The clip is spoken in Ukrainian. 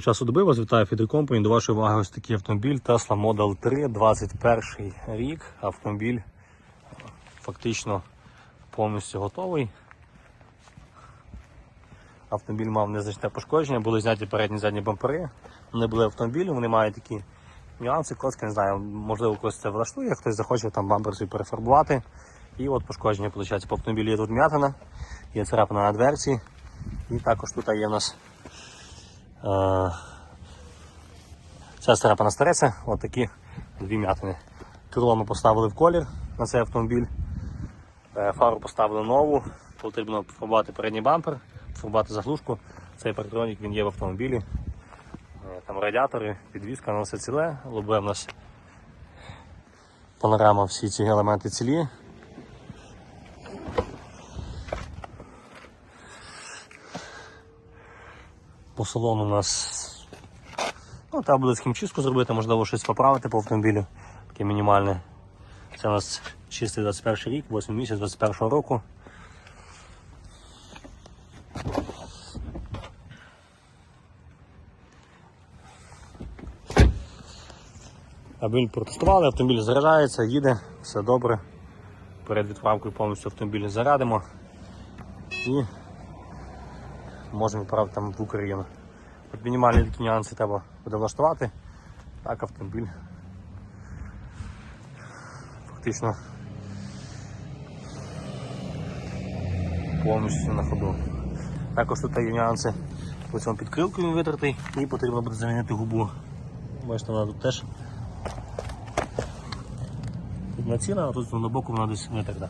Часу доби вас Фідер Company. До вашої уваги ось такий автомобіль Tesla Model 3, 21 рік. Автомобіль фактично повністю готовий. Автомобіль мав незначне пошкодження, були зняті передні задні бампери. Вони були автомобілі, вони мають такі нюанси, коски, не знаю, можливо, когось це влаштує, хтось захоче там бампер собі перефарбувати. І от пошкодження виходить. По автомобілі є тут м'ятина, є царапина на дверці. І також тут є в нас Е, Ця царапина стареться, от такі дві м'ятини. Крило ми поставили в колір на цей автомобіль. Е, Фару поставили нову, потрібно фарбувати передній бампер, фарбувати заглушку. Цей парктронік він є в автомобілі. Е, Там радіатори, підвізка, воно все ціле, лобе в нас панорама, всі ці елементи цілі. По салону у нас ну, треба буде хімчистку зробити, можливо, щось поправити по автомобілю. Таке мінімальне. Це у нас чистий 21 рік, 8 місяць 21 року. Автомобіль протестували, автомобіль заряджається, їде, все добре. Перед відправкою повністю автомобіль зарядимо і можемо відправити там в Україну. От мінімальні такі нюанси треба буде влаштувати. Так, автомобіль фактично повністю на ходу. Також тут є нюанси по цьому підкрилку він витертий і потрібно буде замінити губу. Бачите, вона тут теж націна, а тут на боку вона десь витерта.